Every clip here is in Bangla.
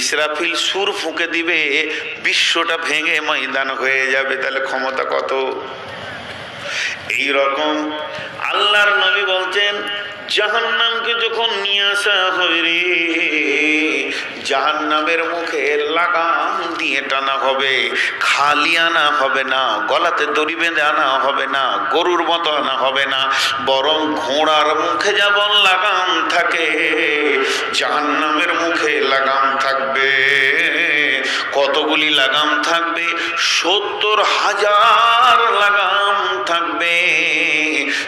ইসরাফিল সুর ফুঁকে দিবে, বিশ্বটা ভেঙে ময়দান হয়ে যাবে, তাহলে ক্ষমতা কত? এই রকম আল্লাহর নবী বলছেন জাহান্নামকে যখন নিয়ে আসা হবে রে, জাহান্নামের মুখে লাগাম দিয়ে টানা হবে, খালি আনা হবে না, গলাতে দড়ি বেঁধে আনা হবে না, গরুর মতো আনা হবে না, বরং ঘোড়ার মুখে যেমন লাগাম থাকে, জাহান্নামের মুখে লাগাম থাকবে। কতগুলি লাগাম থাকবে? সত্তর হাজার লাগাম থাকবে।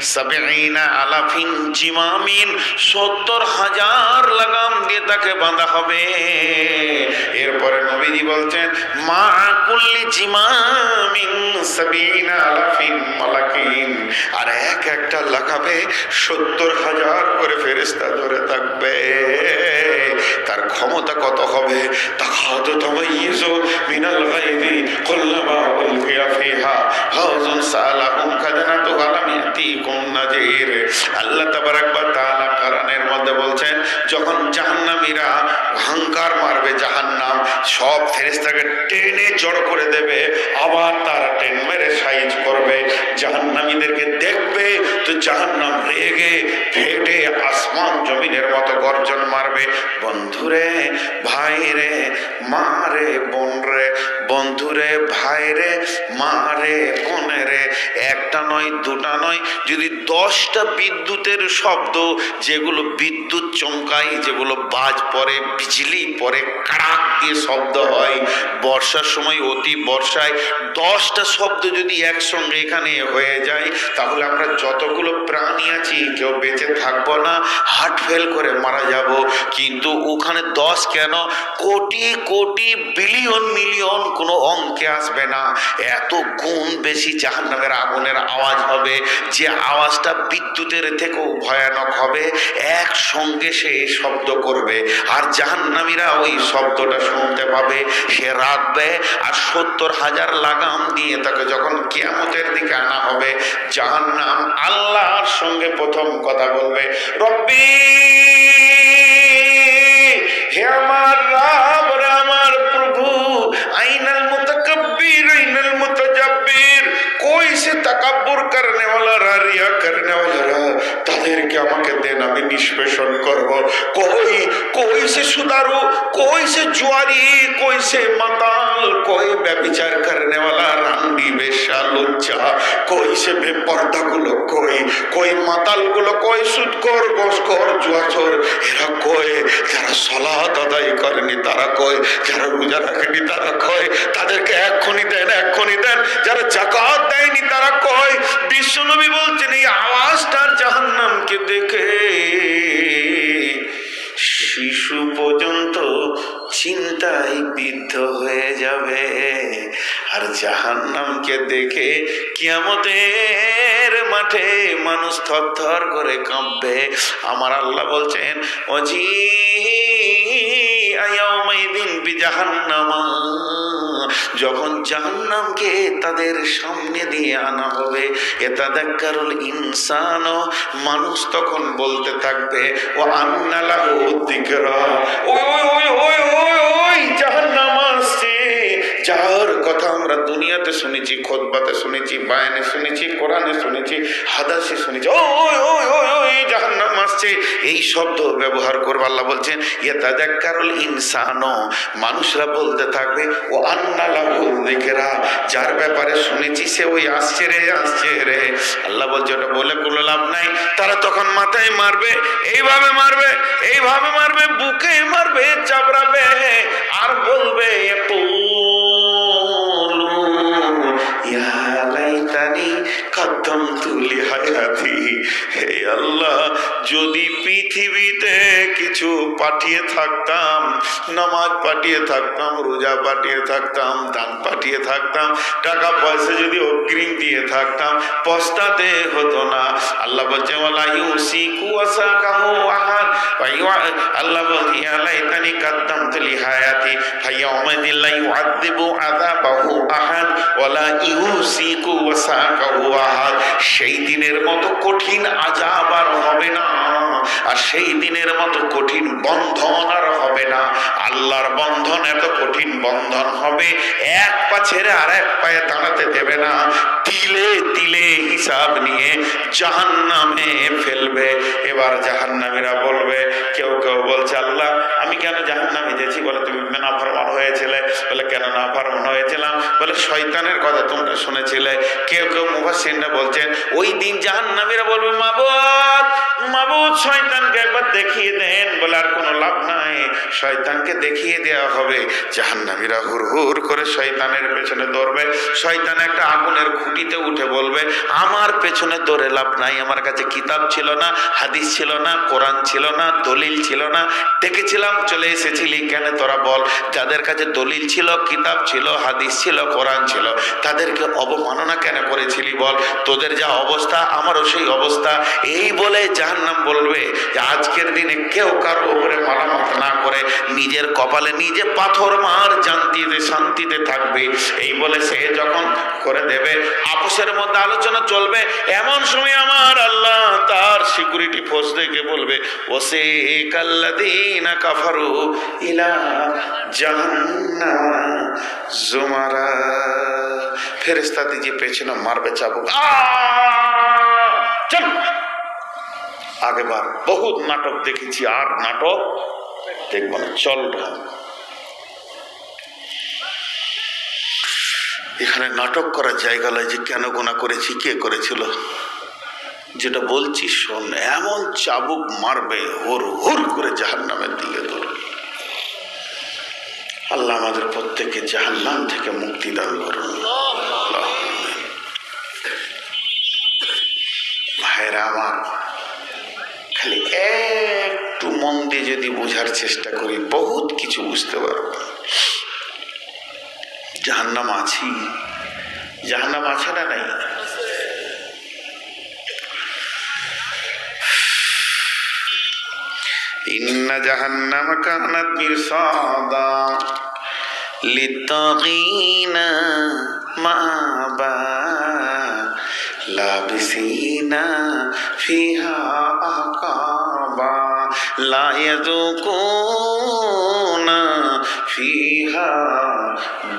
সাবেইনা আলাফিন জিমামিন সত্তর হাজার লাগাম দিয়ে তাকে বাঁধা হবে। এরপরে নবীজি বলছেন, মা কুল্লি জিমামিন সাবিনা আলাফিন মালাকিন। আর এক একটা লাগাবে সত্তর হাজার করে ফেরেস্তা ধরে থাকবে। তার ক্ষমতা কত হবে? তাকাদু তামাইয়িজু মিনাল ইয়াতিকুম নাজির? আল্লাহ তাবারাক তাআলা কোরআনের মধ্যে বলছেন, যখন জাহান্নামীরা হাঙ্কার মারবে জাহান্নাম, সব ফেরেশতাকে টেনে জড়ো করে দেবে, আবার তারা টেন মেরে সাইজ করবে, জাহান্নামীদেরকে দেখবে, তো জাহান্নাম রেগে ফেটে আসমান জমিনের মতো গর্জন মারবে। বন্ধুরে ভাই রে মা রে বোন রে বন্ধুরে ভাই রে মা রে বোন রে একটা নয়, দুটা নয়, যদি দশটা বিদ্যুতের শব্দ যেগুলো বিদ্যুৎ চমকায়, যেগুলো বাজ পড়ে, বিজলি পরে কাড়াক দিয়ে শব্দ হয়, বর্ষার সময় অতি বর্ষায় দশটা শব্দ যদি একসঙ্গে এখানে হয়ে যায়, তাহলে আমরা যতগুলো প্রাণী আছি, কেউ বেঁচে থাকব না হার্ট ফেল করে মারা যাব। কিন্তু ওখানে দশ কেন? কোটি কোটি বিলিয়ন মিলিয়ন কোনো অঙ্কে আসবে না। এত গুণ বেশি জাহান্নামের আগুনের আওয়াজ হবে যে আওয়াজটা বিদ্যুতের থেকেও ভয়ানক হবে, একসঙ্গে সে শব্দ করবে। আর জাহান্নামীরা ওই শব্দটা শুনতে পাবে, সে রাখবে আর সত্তর হাজার লাগাম দিয়ে তাকে যখন কিয়ামতের দিকে আনা হবে, জাহান্নাম আল্লাহর সঙ্গে প্রথম কথা বলবে, রব্বি, হে আমার রাব honoraria carnaval. আমাকে দেন, আমি নিষ্পেষণ করব। কই কই সে সুদারু, কই সে জুয়ারি, কই সে মাতাল, কই ব্যভিচার করনে वाला রান্ডি বেশা লজ্জা কই সে বেপর্দা গুলো কই কই মাতালগুলো কই সুদকর গোসকর জুয়াচর এরা কই? যারা সলাত আদায় করেনি, তারা কই? যারা রোজা রাখেনি, তারা কয় তাদেরকে এক্ষুনি দেন এক্ষুনি দেন। যারা জাকাত দেয়নি, তারা কয় বিশ্বনবী বলছেন, এই আওয়াজটা জাহান্নামকে দেখে শিশু পর্যন্ত চিন্তায় বিদ্ধ হয়ে যাবে। আর জাহান্নামকে দেখে কি কিয়ামতের মাঠে মানুষ থরথর করে কাঁপবে। আমার আল্লাহ বলছেন অজি আয়াউমাইদিন বি জাহান্নামা যখন জাহান্নামকে তাদের সামনে দিয়ে আনা হবে, এতাদাক্কারুল ইনসান, মানুষ তখন বলতে থাকবে ও আন্নালা ও দিকরা ওই ওই ওই ওই যার কথা আমরা দুনিয়াতে শুনেছি, খোদবাতে শুনেছি, বায়নে শুনেছি, কোরআনে শুনেছি, হাদাসে শুনেছি। ও এই জাহান্নাম আসছে। এই শব্দ ব্যবহার করব আল্লাহ বলছেন ইয়ে তাদের কারল মানুষরা বলতে থাকবে ও আন্না দেখেরা যার ব্যাপারে শুনেছি, সে ওই আসছে রে আসছে রে। আল্লাহ বলছে, ওটা বলে কোনো লাভ নাই। তারা তখন মাথায় মারবে, এইভাবে মারবে এইভাবে মারবে, বুকে মারবে চাপড়াবে আর বলবে এত يا ليتني মাকদ্দাম তুলি হায়াতি হে আল্লাহ যদি পৃথিবীতে কিছু পাঠিয়ে থাকতাম নামাজ পাঠিয়ে থাকতাম রোজা পাঠিয়ে থাকতাম দান পাঠিয়ে থাকতাম টাকা পয়সা যদি অগ্রিম দিয়ে থাকতাম পস্তাতে হতো না আল্লাহ বলছে আল্লাহ বলছি আল্লাহ ইতানি কাদ্দাম তুলি হায়াতি ভাইয়া অমাইদিল্লাহ আদাবাহু আহান ওলা ইউসিকু ওয়াসাকাহু আহান আহাদ সেই দিনের মতো কঠিন আযাব আর হবে না। আর সেই দিনের মতো কঠিন বন্ধন আর হবে না। আল্লাহর বন্ধন এত কঠিন বন্ধন হবে, এক পা ছেড়ে আর এক পায়ে দাঁড়াতে দেবে না। তিলে তিলে হিসাব নিয়ে জাহান্নামে ফেলবে। এবার জাহান্নামীরা বলবে, কেউ কেউ বলছে, আল্লাহ, আমি কেন জাহান্নামে যেছি বলে, তুমি নাফরমান হয়েছিলে। বলে, কেন নাফরমান হয়েছিলাম? বলে, শয়তানের কথা তোমরা শুনেছিলে। কেউ কেউ মুফাসসিররা বলছেন ওই দিন জাহান্নামীরা বলবে, মাবুদ মাবুদ, শয়তানকে একবার দেখিয়ে দেন। বলে আর কোনো লাভ নাই। শয়তানকে দেখিয়ে দেওয়া হবে। জাহান্নামীরা হুর হুর করে শয়তানের পেছনে দৌড়বে। শয়তান একটা আগুনের খুঁটিতে উঠে বলবে, আমার পেছনে দৌড়ে লাভ নাই। আমার কাছে কিতাব ছিল না, হাদিস ছিল না, কোরআন ছিল না, দলিল ছিল না। ডেকেছিলাম, চলে এসেছিলি কেন তোরা বল। যাদের কাছে দলিল ছিল, কিতাব ছিল, হাদিস ছিল, কোরআন ছিল, তাদেরকে অবমাননা কেন করেছিলি বল? তোদের যা অবস্থা, আমারও সেই অবস্থা। এই বলে জাহান্নাম বলবে যে, আজকের দিনে কেউ কারও উপরে মালামাত না করে নিজের কপালে নিজে পাথর মার শান্তিতে শান্তিতে থাকবে। এই বলে সে যখন করে দেবে, আপোষের মধ্যে আলোচনা চলবে, এমন সময় আমার আল্লাহ তার সিকিউরিটি ফোর্স দেখে বলবে, ওসে কাল্লাদিনা কাফারু ইলা জাহান্নাম জুমারা। ফেরেস্তা দিয়ে পেছনে মারবে চাবুক! আগেবার বহুত নাটক দেখেছি, আর নাটক দেখব না। চল। এখানে নাটক করার জায়গা নয় যে কেন গোনা করেছি, কে করেছিল? যেটা বলছি, শোন, এমন চাবুক মারবে, হোর হোর করে জাহান্নামের দিকে ধরবে। আল্লাহ আমাদের প্রত্যেকে জাহান্নাম থেকে মুক্তি দান করুন। ভাইরা আমার। খালি একটু মন দিয়ে যদি বোঝার চেষ্টা করি, বহুত কিছু বুঝতে পারব। জাহান্নাম আছি। জাহান্নাম আছে না নাই? ইন্না জাহান্নাম কানাত মিরসাদা লিত্তাগিনা মাবা লাবিসিনা ফিহা আকাবা, লা ইয়াযুকুনা ফিহা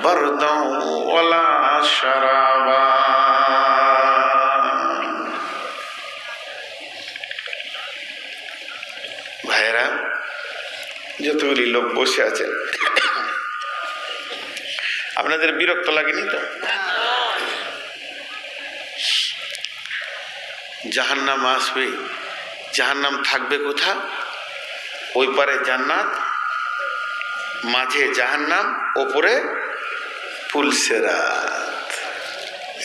বারদাও ওয়ালা শারাবা। ভাইয়েরা, যতগুলি লোক বসে আছেন, আপনাদের বিরক্ত লাগেনি তো? জাহান্নাম আসবে। জাহান্নাম থাকবে কোথা? ওই পারে জান্নাত, মাঝে জাহান্নাম, ওপরে ফুলসেরাত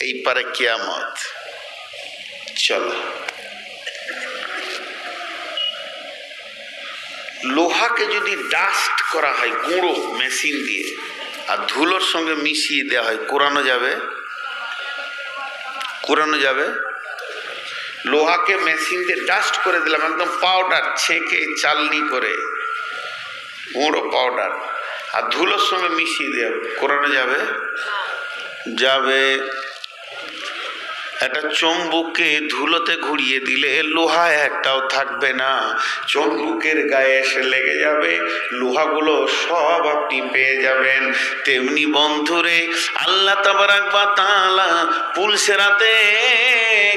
এই পারে কিয়ামত। চলো। লোহাকে যদি ডাস্ট করা হয়, গুঁড়ো মেশিন দিয়ে, আর ধুলোর সঙ্গে মিশিয়ে দেওয়া হয়, কোরানো যাবে? কোরানো যাবে? লোহাকে মেশিন দিয়ে ডাস্ট করে দিলাম একদম পাউডার ছেঁকে চালনি করে। গুঁড়ো পাউডার আর ধুলোর সঙ্গে মিশিয়ে দেওয়া করানো যাবে? যাবে একটা চম্বুককে ধুলোতে ঘুরিয়ে দিলে লোহা একটাও থাকবে না। চম্বুকের গায়ে এসে লেগে যাবে, লোহাগুলো সব আপনি পেয়ে যাবেন। তেমনি বন্ধুরে, আল্লাহ তাবারাক বা তাআলা পুলসেরাতে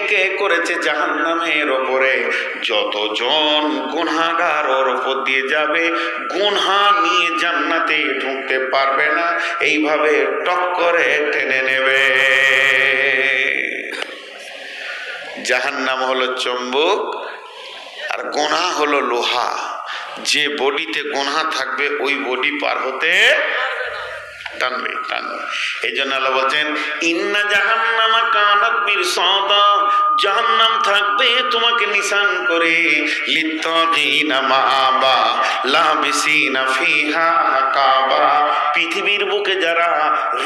কে করেছে জাহান্নামের ওপরে? যতজন গুনাহগার ওর ওপর দিয়ে যাবে, গুনহা নিয়ে জান্নাতে ঢুকতে পারবে না। এইভাবে টক করে টেনে নেবে। জাহান্নাম হলো চম্বুক আর গোনা হলো লোহা। যে বডিতে গোনা থাকবে, ওই বডি পার হতে টানবে টানবে। এই জন্য আল্লাহ বলছেন, ইন্না জাহান্নামা কানাত মিরসাদা। জাহান্নাম থাকবে, তোমাকে নিশান করে। লিত্তাগিনা মাআবা ফিহা পৃথিবীর বুকে যারা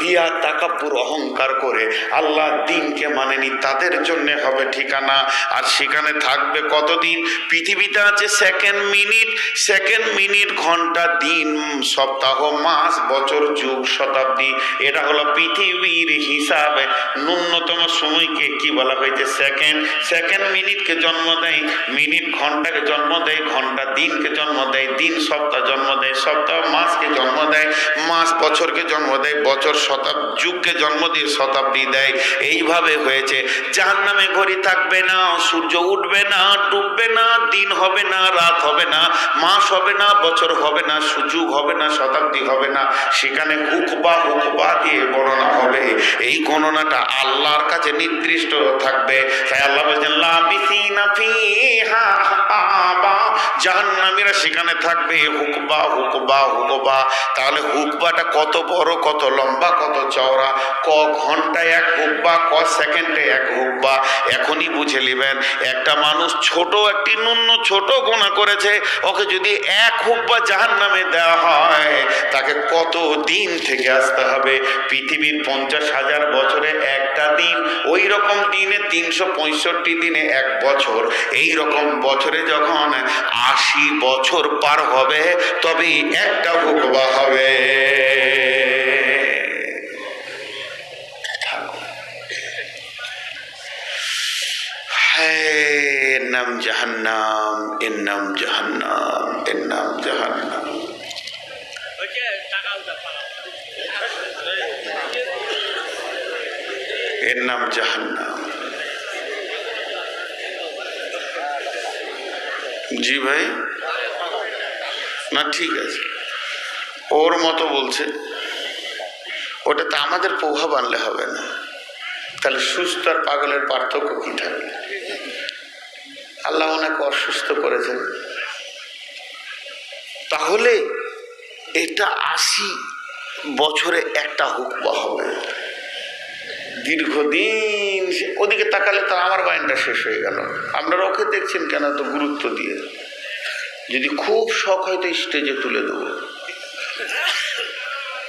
রিয়া তাকাপুর অহংকার করে, আল্লাহ দিনকে মানেনি, তাদের জন্য হবে ঠিকানা। আর সেখানে থাকবে কতদিন? পৃথিবীতে আছে সেকেন্ড মিনিট সেকেন্ড মিনিট ঘণ্টা, দিন, সপ্তাহ, মাস, বছর, যুগ, শতাব্দী। এটা হলো পৃথিবীর হিসাবে ন্যূনতম সময়কে কি বলা হয়েছে? সেকেন্ড সেকেন্ড মিনিটকে জন্ম দেয় মিনিট ঘন্টাকে জন্ম দেয়, ঘণ্টা দিনকে জন্ম দেয়, দিন সপ্তাহ জন্ম দেয়, সপ্তাহ মাসকে জন্ম দেয়, মাস বছরকে জন্ম দেয়, বছর শতাব, যুগকে জন্ম দিয়ে শতাব্দী দেয়। এইভাবে হয়েছে। যার নামে ঘড়ি থাকবে না, সূর্য উঠবে না, ডুববে না, দিন হবে না, রাত হবে না, মাস হবে না, বছর হবে না সুযোগ হবে না, শতাব্দী হবে না। সেখানে হুকবা হুকবা দিয়ে গণনা হবে। এই গণনাটা আল্লাহর কাছে নির্দিষ্ট থাকবে। তাই আল্লাহ বলছেন জাহান্নামীরা সেখানে থাকবে। হুকবা হুকবা হুকবা। তাহলে হুকবাটা কত বড়, কত লম্বা, কত চওড়া? ক ঘন্টায় এক হুকবা, ক সেকেন্ডে এক হুকবা? এখনই বুঝে নেবেন, একটা মানুষ ছোট, একটি ন্যূন ছোট গোনা করেছে, ওকে যদি এক হুকবা জাহান নামে দেওয়া হয়, তাকে কত দিন থেকে আসতে হবে? পৃথিবীর পঞ্চাশ হাজার বছরে একটা দিন ওই রকম দিনে তিনশো পঁয়ষট্টি দিনে এক বছর। এই রকম বছরে যখন আশি বছর পার হবে, তবেই একটা হুকবা হবে। নাম জাহান্নাম এর নাম জাহান্নাম এর নাম জাহান্নাম। এর নাম জাহান্নাম। জি ভাই। না, ঠিক আছে। ওর মতো বলছে। ওটাতে আমাদের প্রভাব আনলে হবে না। তাহলে সুস্থ আর পাগলের পার্থক্য কি থাকবে আল্লাহ ওনাকে অসুস্থ করেছেন। তাহলে এটা আশি বছরে একটা হুকবা হবে। দীর্ঘদিন ওদিকে তাকালে তো আমার বাইনটা শেষ হয়ে গেল। আপনারা ওকে দেখছেন কেন তো গুরুত্ব দিয়ে? যদি খুব শখ হয় তো স্টেজে তুলে দেবো।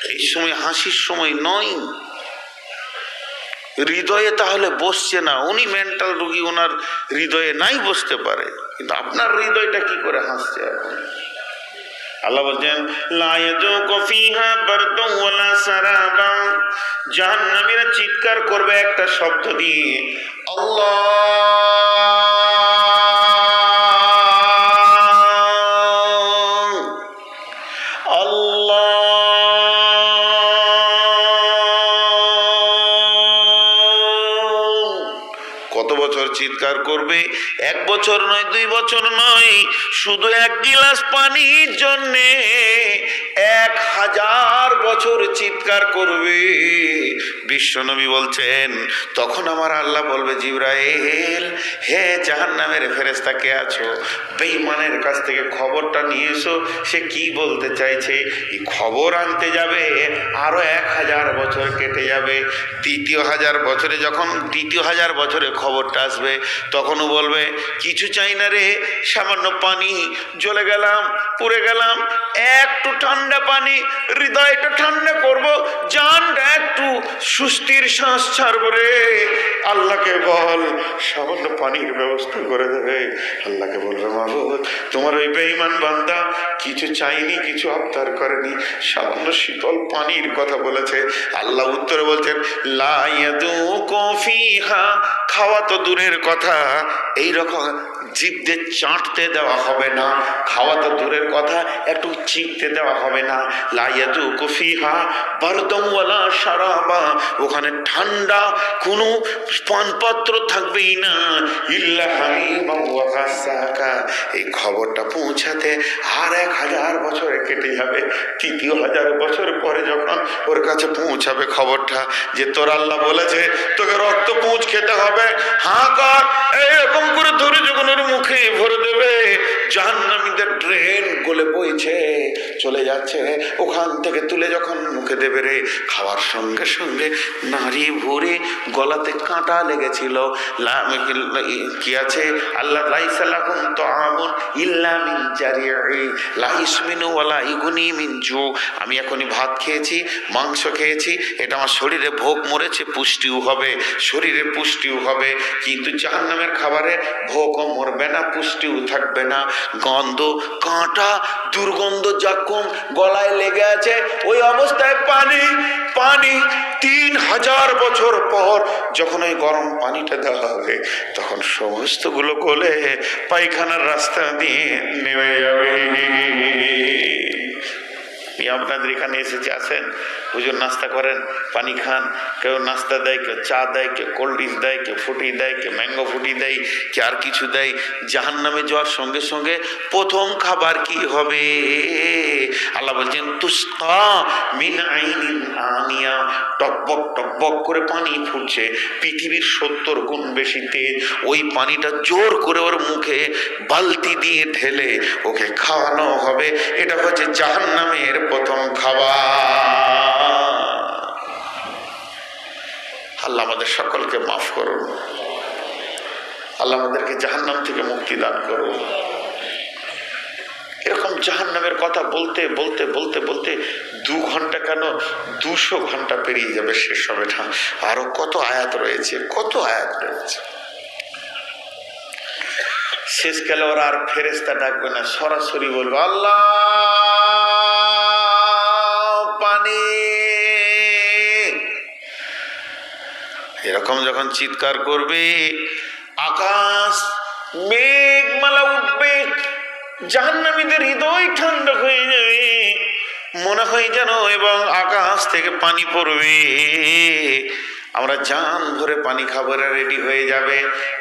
এই সময় হাসির সময় নয়। হৃদয়ে তাহলে বসছে না। উনি মেন্টাল রুগী, ওনার হৃদয়ে নাই বসতে পারে। কিন্তু আপনার হৃদয়টা কি করে হাসছে এখন? আল্লাহ বলছেন জাহান্নামীরা চিৎকার করবে একটা শব্দ দিয়ে। আল্লাহ! চিৎকার করবে এক বছর নয় দুই বছর নয় শুধু এক গিলাস পানির জন্যে এক হাজার বছর চিৎকার করবে। বিশ্বনবী বলছেন, তখন আমার আল্লাহ বলবে, জিব্রাইল, হে জাহান নামের ফেরেস্তা কে আছো? বেইমানের কাছ থেকে খবরটা নিয়ে এসো, সে কি বলতে চাইছে? এই খবর আনতে যাবে, আরও এক হাজার বছর কেটে যাবে। তৃতীয় হাজার বছরে যখন, দ্বিতীয় হাজার বছরে খবরটা আসবে, তখনও বলবে, কিছু চাই না রে, সামান্য পানি, জ্বলে গেলাম, পুড়ে গেলাম একটু ঠান্ডা পানি হৃদয়টা ঠান্ডা করব জানটা একটু সুস্থির শ্বাস ছাড়বো রে। আল্লাহকে বল, সামান্য পানির ব্যবস্থা করে দেবে আল্লাহকে বলবে মাহবুদ তোমার ওই বেঈমান বান্দা কিছু চাইনি, কিছু আবদার করেনি, সামান্য শীতল পানির কথা বলেছে। আল্লাহ উত্তরে বলছেন, লা ইয়াদুকু ফিহা। খাওয়া তো দূরের কথা এই রকম জীবদের চাটতে দেওয়া হবে না, খাওয়া তো দূরের কথা, একটু চিকতে দেওয়া হবে না। লাইয়াতু কফিহা বারদমওয়ালা সারাবা ওখানে ঠান্ডা কোনো পানপত্র থাকবেই না। ইল্লা এই খবরটা পৌঁছাতে আর এক হাজার বছরে কেটে যাবে। তৃতীয় হাজার বছর পরে যখন ওর কাছে পৌঁছাবে খবরটা যে তোর আল্লাহ বলেছে, তোকে রক্ত পুঁজ খেতে হবে। হবে হাঁ কর এরকম করে ধরে যখন মুখে ভরে দেবে জাহান্নামীদের ট্রেন চলে যাচ্ছে। ওখান থেকে তুলে যখন মুখে দেবে রে, খাওয়ার সঙ্গে সঙ্গে নারী ভরে গলাতে কাঁটা লেগেছিল। কি আছে? আল্লাহ লাইসালাহুম তো ইল্লা মিন ওয়ালা ইগুনি মিন জু। আমি এখনই ভাত খেয়েছি, মাংস খেয়েছি, এটা আমার শরীরে ভোগ মরেছে, পুষ্টিও হবে, শরীরে পুষ্টিও হবে। কিন্তু জাহান্নামের খাবারে ভোগও মরবে না, পুষ্টিও থাকবে না। গন্ধ, কাঁটা, দুর্গন্ধ যখন গলায় লেগে আছে। ওই অবস্থায় পানি পানি তিন হাজার বছর পর যখন ওই গরম পানিটা দেওয়া হবে, তখন সমস্তগুলো গলে পায়খানার রাস্তা দিয়ে নেমে যাবে। আপনাদের এখানে এসেছে, আসেন। হুজুর নাস্তা করেন, পানি খান, কেউ নাস্তা দেয়, কেউ চা দেয়, কেউ কোল্ড ড্রিঙ্কস দেয়, কেউ ফুটি দেয়, কেউ ম্যাঙ্গো ফুটি দেয়, কে আর কিছু দেয়। জাহান নামে যাওয়ার সঙ্গে সঙ্গে প্রথম খাবার কি হবে? আল্লাহ বলছেন, তুস্তা মিন আইনিন আনিয়া টকবক টকবক করে পানি ফুটছে। পৃথিবীর সত্তর গুণ বেশি তেজ ওই পানিটা জোর করে ওর মুখে বালতি দিয়ে ঢেলে ওকে খাওয়ানো হবে। এটা হচ্ছে জাহান্নামের প্রথম খাবার। আল্লাহ আমাদের সকলকে মাফ করুন। আল্লাহ আমাদেরকে জাহান্নাম থেকে মুক্তি দান করুন। এরকম জাহান্নামের কথা বলতে বলতে বলতে বলতে দু ঘণ্টা কেন দুশো ঘণ্টা পেরিয়ে যাবে শেষ হবে না? আরও কত আয়াত রয়েছে, কত আয়াত রয়েছে। শেষকালে ওরা আর ফেরেস্তা ডাকবে না, সরাসরি বলবে, আল্লাহ! এরকম যখন চিৎকার করবে, আকাশ মেঘমালা উঠবে, জাহান্নামীদের হৃদয় ঠান্ডা হয়ে যাবে। মনে হয় যেন এবং আকাশ থেকে পানি পড়বে। আমরা জান ভরে পানি খাবারে রেডি হয়ে যাবে।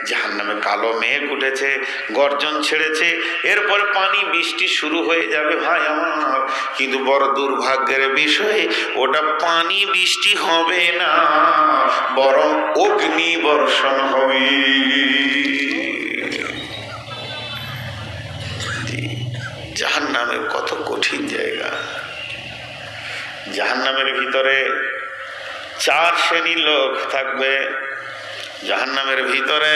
জাহান নামে কালো মেঘ উঠেছে, গর্জন ছেড়েছে, এরপরে পানি বৃষ্টি শুরু হয়ে যাবে। ভাই আমার, কিন্তু বড় দুর্ভাগ্যের বিষয়, ওটা পানি বৃষ্টি হবে না, বরং অগ্নি বর্ষণ হবে। জাহান নামের কত কঠিন জায়গা। জাহান নামের ভিতরে চার শ্রেণির লোক থাকবে জাহান্নামের ভিতরে।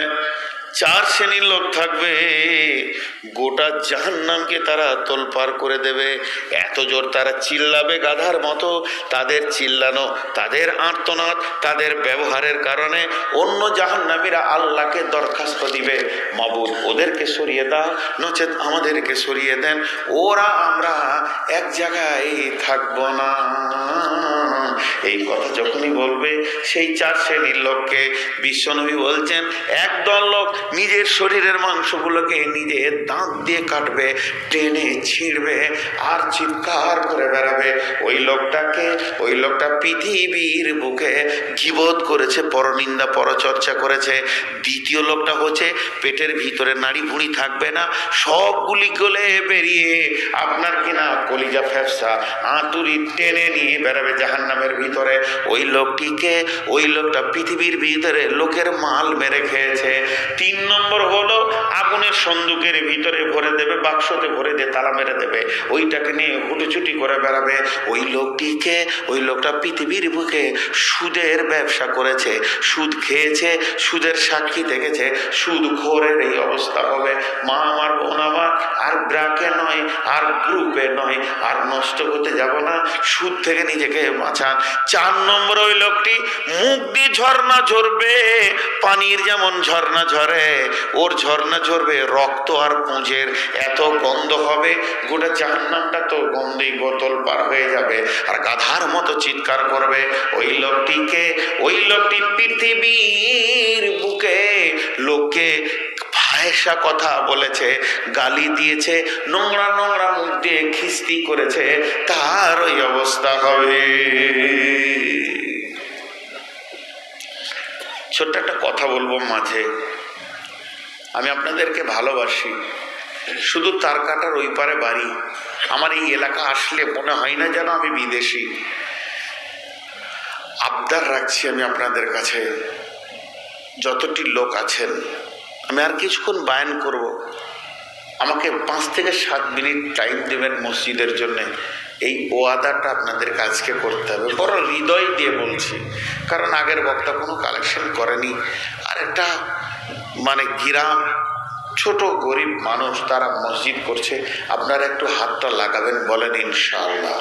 চার শ্রেণির লোক থাকবে। গোটা জাহান্নামকে তারা তোলপার করে দেবে। এত জোর তারা চিল্লাবে গাধার মতো। তাদের চিল্লানো, তাদের আর্তনাদ, তাদের ব্যবহারের কারণে অন্য জাহান্নামীরা আল্লাহকে দরখাস্ত দিবে। মাবুদ, ওদেরকে সরিয়ে দাও, নচেত আমাদেরকে সরিয়ে দেন। ওরা আমরা এক জায়গায় থাকব না। এই কথা যখনই বলবে, সেই চার শ্রেণির লোককে বিশ্বনবী বলছেন, একদল লোক নিজের শরীরের মাংসগুলোকে নিজের দাঁত দিয়ে কাটবে, টেনে ছিঁড়বে আর চিৎকার করে বেড়াবে। ওই লোকটাকে, ওই লোকটা পৃথিবীর বুকে গিবোধ করেছে, পরনিন্দা, পরচর্চা করেছে। দ্বিতীয় লোকটা হচ্ছে পেটের ভিতরে নাড়ি ভুঁড়ি থাকবে না, সবগুলি গলে বেরিয়ে আপনার কিনা কলিজা ফ্যাপসা, আঁতুরি টেনে নিয়ে বেড়াবে জাহান্নামের ভিতরে। ওই লোকটিকে, ওই লোকটা পৃথিবীর ভিতরে লোকের মাল মেরে খেয়েছে। তিন নম্বর হলো আগুনের সন্দুকের ভিতরে ভরে দেবে, বাক্সতে ভরে দিয়ে তালা মেরে দেবে। ওইটাকে নিয়ে হুটুচুটি করে বেড়াবে। ওই লোকটিকে, ওই লোকটা পৃথিবীর বুকে সুদের ব্যবসা করেছে, সুদ খেয়েছে, সুদের সাক্ষী দেখেছে, সুদ ঘোরের এই অবস্থা হবে। মা আমার, বোন আমার, আর ব্রাকে নয়, আর গ্রুপে নয়, আর নষ্ট করতে যাব না। সুদ থেকে নিজেকে বাঁচান। চার নম্বর ওই লোকটি মুখ দিয়ে ঝর্ণা ঝরবে, পানির যেমন ঝর্ণা ঝরে ওর ঝর্ণা ঝরবে, রক্ত আর পুঁজের এত গন্ধ হবে, গোটা জাহান্নামটা তো গন্ধেই বোতল পার হয়ে যাবে। আর গাধার মতো চিৎকার করবে, ওই লোকটিকে, ওই লোকটি পৃথিবীর বুকে লোককে ভায়সা কথা বলেছে, গালি দিয়েছে, নোংরা নোংরা মুখ দিয়ে খিস্তি করেছে, তার ওই অবস্থা হবে। ছোট্ট একটা কথা বলব মাঝে। আমি আপনাদেরকে ভালোবাসি। শুধু তার কাটার ওই পারে বাড়ি। আমার এই এলাকা আসলে মনে হয় না যেন আমি বিদেশি। আবদার রাখছি আমি আপনাদের কাছে। যতটি লোক আছেন, আমি আর কিছুক্ষণ বায়ন করব। আমাকে পাঁচ থেকে সাত মিনিট টাইম দেবেন মসজিদের জন্য। এই ওয়াদাটা আপনাদের কাজকে করতে হবে। বড় হৃদয় দিয়ে বলছি। কারণ আগের বক্তা কোনো কালেকশন করেনি। আর একটা মানে গ্রাম ছোট গরিব মানুষ তারা মসজিদ করছে, আপনারা একটু হাতটা লাগাবেন, বলেন ইনশাআল্লাহ।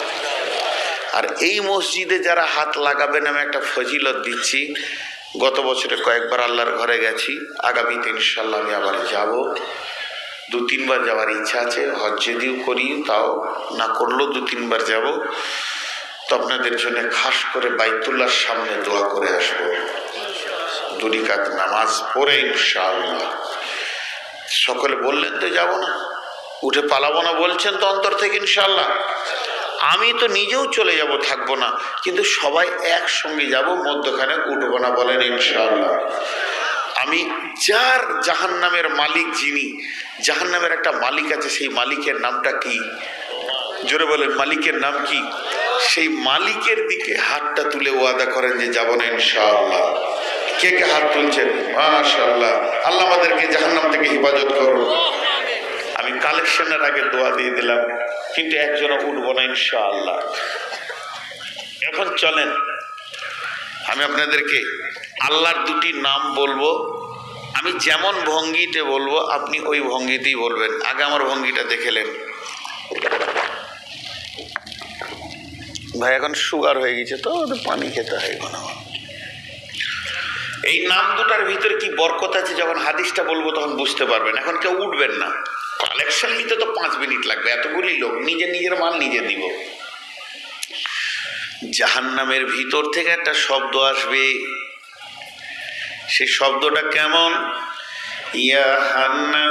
আর এই মসজিদে যারা হাত লাগাবেন, আমি একটা ফজিলত দিচ্ছি। গত বছরে কয়েকবার আল্লাহর ঘরে গেছি, আগামীতে ইনশাল্লাহ আমি আবার যাব। দু তিনবার যাওয়ার ইচ্ছা আছে, হজ যদিও করি, তাও না করলেও দু তিনবার যাব। তো আপনাদের জন্য খাস করে বাইতুল্লাহর সামনে দোয়া করে আসব। দুরিকাত নামাজ পড়ে ইনশাআল্লাহ। সকলে বললেন তো যাব না। উঠে পালাবো না বলছেন তো অন্তর থেকে ইনশাল্লাহ আমি তো নিজেও চলে যাব, থাকব না। কিন্তু সবাই একসঙ্গে যাব, মধ্যখানে উঠবো না বলেন ইনশাল্লাহ আমি যার জাহান্নামের মালিক যিনি, জাহান্নামের একটা মালিক আছে, সেই মালিকের নামটা কি? জোরে বলেন, মালিকের নাম কি? সেই মালিকের দিকে হাতটা তুলে ওয়াদা করেন যে যাব না ইনশাআল্লাহ। কে কে হাত তুলছেন? মাশাআল্লাহ। আল্লাহ আমাদেরকে জাহান্নাম থেকে হেফাজত করুন। আমি কালেকশনের আগে দোয়া দিয়ে দিলাম, কিন্তু একজনও উঠবো না ইনশাআল্লাহ। এখন চলেন, আমি আপনাদেরকে আল্লাহর দুটি নাম বলব। আমি যেমন ভঙ্গিতে বলব, আপনি ওই ভঙ্গিতেই বলবেন। আগে আমার ভঙ্গিটা দেখেলেন ভাই, এখন সুগার হয়ে গেছে তো পানি খেতে হয় এখন আমার এই নাম দুটার ভিতরে কি বরকত আছে? যখন হাদিসটা বলব, তখন বুঝতে পারবেন। এখন কেউ উঠবেন না। কালেকশন নিতে তো পাঁচ মিনিট লাগবে। এতগুলি লোক নিজে নিজের মাল নিজে দিব। জাহান্নামের ভিতর থেকে একটা শব্দ আসবে। সেই শব্দটা কেমন? ইয়া হান্নান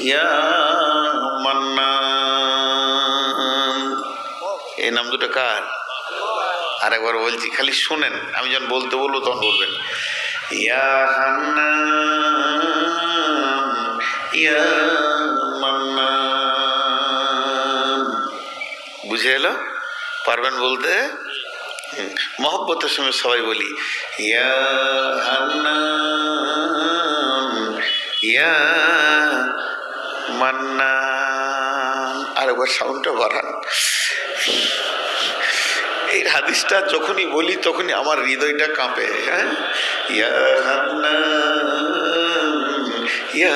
ইয়া মান্নান এই নাম দুটো কার? আরেকবার বলছি, খালি শুনেন, আমি যখন বলতে বলব তখন বলবেন, ইয়া ইয়া মান্নান বুঝে এলো? পারবেন বলতে? মহব্বতের সঙ্গে সবাই বলি, ইয়া হান্নান ইয়া মান্নান আরেকবার সাউন্ডটা বাড়ান। হাদিসটা যখনই বলি তখনই আমার হৃদয়টা কাঁপে হ্যাঁ ইয়া ইয়া।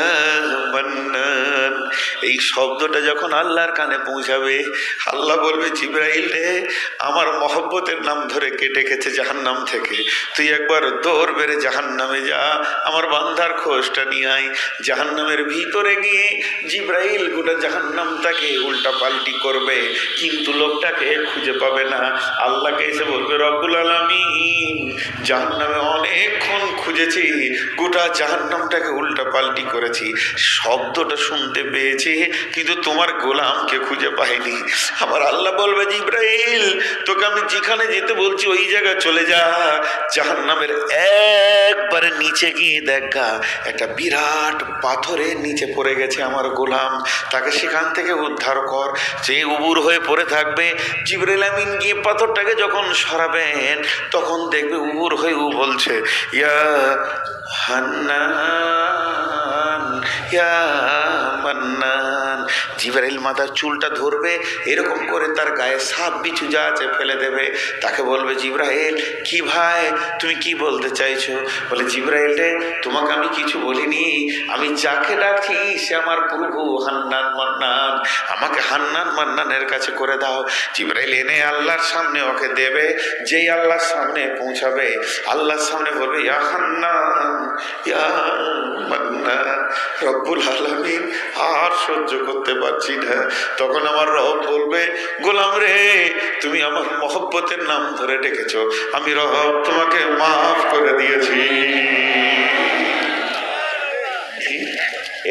এই শব্দটা যখন আল্লাহর কানে পৌঁছাবে, আল্লাহ বলবে, জিব্রাইল রে, আমার মহব্বতের নাম ধরে কেটে গেছে জাহান্নাম থেকে। তুই একবার দৌড় বেড়ে জাহান্নামে যা, আমার বান্ধার খোঁজটা নিয়ে আয়। জাহান্নামের ভিতরে গিয়ে জিব্রাইল গোটা জাহান্নামটাকে উল্টা পাল্টি করবে, কিন্তু লোকটাকে খুঁজে পাবে না। আল্লাহকে এসে বলবে, রব্বুল আলমিন, জাহান্নামে অনেকক্ষণ খুঁজেছি, গোটা জাহান্নামটাকে উল্টা পাল্টি করেছি। শব্দটা শুনতে পেয়েছি কিন্তু তোমার গোলামকে খুঁজে পাইনি আমার আল্লাহ বলবে যে তোকে আমি যেখানে যেতে বলছি, ওই জায়গায় চলে যা। জাহান্নামের একবারে নিচে গিয়ে দেখা একটা বিরাট পাথরের নিচে পড়ে গেছে আমার গোলাম। তাকে সেখান থেকে উদ্ধার কর। যে উবুর হয়ে পড়ে থাকবে জিবরেল আমিন গিয়ে পাথরটাকে যখন সরাবেন, তখন দেখবে উবুর হয়ে উ বলছে, ইয়া হান্নান ইয়া মান্নান জিবরাইল মাথার চুলটা ধরবে, এরকম করে তার গায়ে সাপ বিছু যা আছে ফেলে দেবে। তাকে বলবে, জিব্রাইল, কি ভাই, তুমি কি বলতে চাইছো? বলে, জিব্রাইল রে, তোমাকে আমি কিছু বলিনি। আমি যাকে ডাকছি, সে আমার প্রভু হান্নান মান্নান। আমাকে হান্নান মান্নানের কাছে করে দাও। জিব্রাইল এনে আল্লাহর সামনে ওকে দেবে। যেই আল্লাহর সামনে পৌঁছাবে, আল্লাহর সামনে বলবে, ইয়া হান্নান, ইয়া মান্নান, রব্বুল আলামিন, আর সহ্য করতে পারছি না তখন আমার রহব বলবে, গোলাম রে, তুমি আমার মহব্বতের নাম ধরে ডেকেছ। আমি রহব তোমাকে মাফ করে দিয়েছি।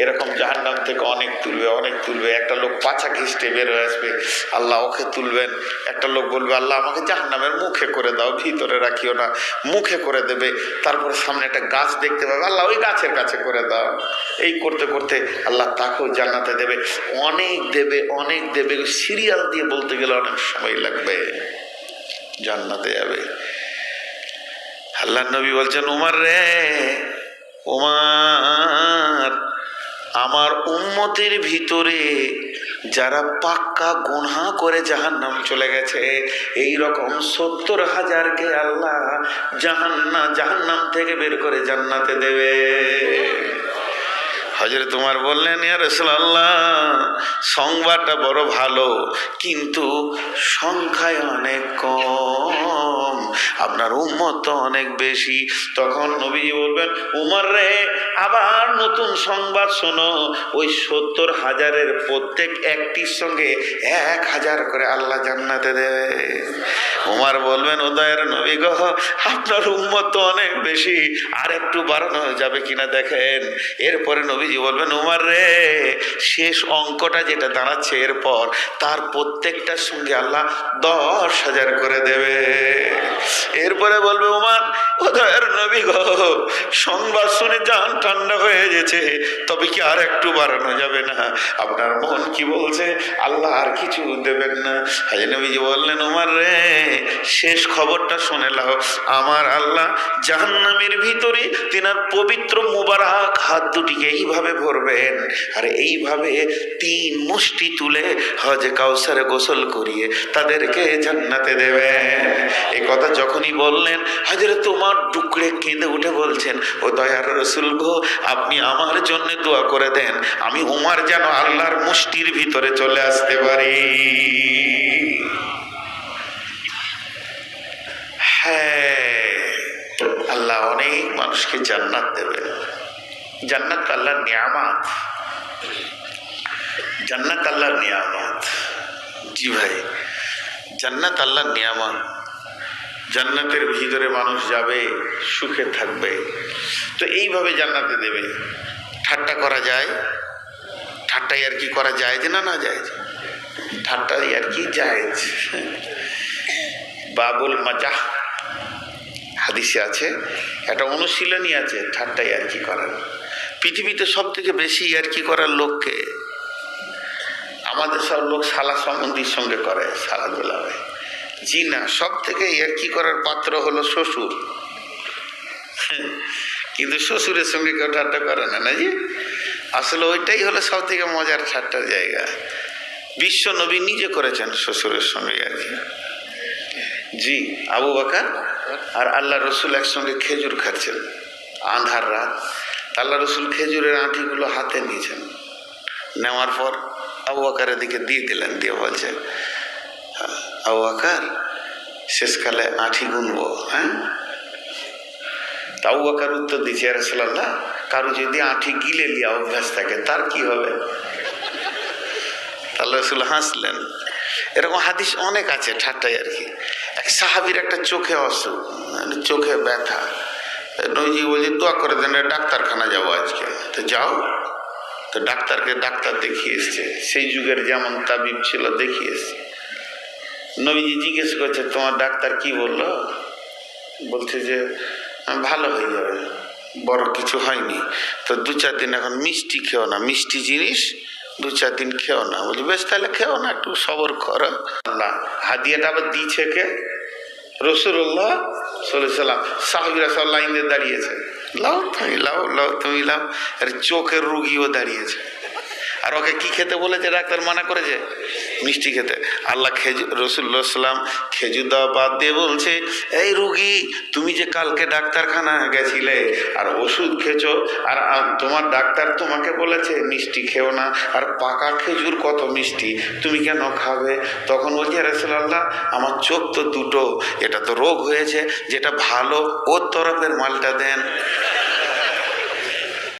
এরকম জাহান্নাম থেকে অনেক তুলবে অনেক তুলবে। একটা লোক পাছা ঘিসটে বের আসবে, আল্লাহ ওকে তুলবেন। একটা লোক বলবে, আল্লাহ আমাকে জাহান্নামের মুখে করে দাও, ভিতরে রাখিও না, মুখে করে দেবে। তারপরে সামনে একটা গাছ দেখতে পাবে, আল্লাহ ওই গাছের কাছে করে দাও। এই করতে করতে আল্লাহ তাকেও জান্নাতে দেবে। অনেক দেবে অনেক দেবে। সিরিয়াল দিয়ে বলতে গেলে অনেক সময় লাগবে। জান্নাতে যাবে। আল্লাহ নবী বলছেন, উমার রে, উমার আমার উম্মতের ভিতরে যারা পাক্কা গুনহা করে জাহান নাম চলে গেছে এই রকম সত্তর হাজারকে আল্লাহ জাহান্না জাহান্নাম থেকে বের করে জান্নাতে দেবে। হজরে তোমার বললেন, ইয়া রসুল্লাহ সংবাদটা বড় ভালো, কিন্তু সংখ্যায় অনেক কম, আপনার উম্মত তো অনেক বেশি। তখন নবীজি বলবেন, উমর রে, আবার নতুন সংবাদ শোনো, ওই সত্তর হাজারের প্রত্যেক একটির সঙ্গে এক হাজার করে আল্লাহ জান্নাতে দেবে। উমার বলবেন ওদয়ের নবী গো, আপনার উম্মত তো অনেক বেশি আর একটু বাড়ানো যাবে কিনা দেখেন। এরপরে নবীজি বলবেন? উমার রে, শেষ অঙ্কটা যেটা দাঁড়াচ্ছে এরপর, তার প্রত্যেকটার সঙ্গে আল্লাহ দশ হাজার করে দেবে। এরপরে বলবে, উমার ওদয়ের নবী গো, সংবাদ শুনে জান ঠান্ডা হয়ে গেছে, তবে কি আর একটু বাড়ানো যাবে না? আপনার মন কি বলছে? আল্লাহ আর কিছু দেবেন না। হাজি নবীজি বললেন, উমার রে, শেষ খবরটা শুনে লাও আমার আল্লাহ জাহান্নামের ভিতরে তিনার পবিত্র মুবারক হাত দুটিকে এইভাবে ভরবেন। আর এইভাবে তিন মুষ্টি তুলে হজে কাউসারে গোসল করিয়ে তাদেরকে জান্নাতে দেবেন। এই কথা যখনই বললেন, হাজরে তোমার টুকরে কেঁদে উঠে বলছেন, ও দয়ার রসুল গো, আপনি আমার জন্য দোয়া করে দেন। আমি উমার যেন আল্লাহর মুষ্টির ভিতরে চলে আসতে পারি। হ্যাঁ আল্লাহ অনেক মানুষকে জান্নাত দেবে জান্নাত আল্লাহর নিয়ামাত। জান্নাত আল্লাহর নিয়ামত। জি ভাই, জান্নাত আল্লাহর নিয়ামত। জান্নাতের ভিতরে মানুষ যাবে, সুখে থাকবে। তো এইভাবে জান্নাতে দেবে। ঠাট্টা করা যায়। ঠাট্টাই আর কি করা যায় যে না না যায় ঠাট্টাই আর কি যায় বাবুল মাজাহ হাদিসে আছে, একটা অনুশীলনী আছে, ঠাট্টাই আর কি করার। পৃথিবীতে সব থেকে বেশি আর কি করার লোককে আমাদের সব লোক শালা সম্বন্ধীর সঙ্গে করে শালাগুলা হয় জি না সব থেকে আর কি করার পাত্র হলো শ্বশুর। কিন্তু শ্বশুরের সঙ্গে কেউ ঠাট্টা করে না না জি আসলে ওইটাই হলো সব থেকে মজার ঠাট্টার জায়গা। বিশ্ব নবী নিজে করেছেন শ্বশুরের সঙ্গে আর কি। জি, আবু বাকার আর আল্লাহ রসুল একসঙ্গে খেজুর খাচ্ছেন। আন্ধার রাত। আল্লাহ রসুল খেজুরের আঁটিগুলো হাতে নিয়েছেন। নেওয়ার পর আবু আকারের দিকে দিয়ে দিলেন, দিয়ে বলছেন আবু আকার শেষকালে আঁঠি গুনবো হ্যাঁ? তা আবু আকার উত্তর দিচ্ছে রসুল্লাহ কারও যদি আঁঠি গিলে লিয়া অভ্যাস থাকে, তার কি হবে? আল্লাহ রসুল হাসলেন। এরকম হাদিস অনেক আছে ঠাট্টাই আর কি। এক সাহাবির একটা চোখে অসুখ মানে চোখে ব্যথা। নইজি বলছি, দোয়া করে দেন ডাক্তারখানা যাব আজকে। তো যাও। তো ডাক্তারকে ডাক্তার দেখিয়ে এসছে। সেই যুগের যেমন তাবিব ছিল, দেখিয়ে এসছে। নবীজি জিজ্ঞেস করছে, তোমার ডাক্তার কি বলল? বলছে যে, ভালো হয়ে যাবে। বড় কিছু হয়নি। তো দু চার দিন এখন মিষ্টি খেও না। মিষ্টি জিনিস দু চার দিন খেও না। বলি বেশ, তাহলে খেও না, একটু সবর করো। না হাদিয়াটা আবার দিছে কে? রসুল্লাহ সাল্লাম সাহাবিরা সব লাইনে দাঁড়িয়েছে। লাও তুমি লাও লাও তুমি লাও আর চোখের রুগীও দাঁড়িয়েছে। আর ওকে কি খেতে বলেছে? ডাক্তার মানা করেছে। মিষ্টি খেতে। আল্লাহ খেজুর রসুল্লাহ সাল্লাম খেজুর দেওয়া বাদ দিয়ে বলছে, এই রুগী, তুমি যে কালকে ডাক্তারখানা গেছিলে আর ওষুধ খেছো আর তোমার ডাক্তার তোমাকে বলেছে, মিষ্টি খেও না, আর পাকা খেজুর কত মিষ্টি, তুমি কেন খাবে? তখন বলছে রসুল্লাহ আমার চোখ তো দুটো, এটা তো রোগ হয়েছে, যেটা ভালো, ওর তরফের মালটা দেন।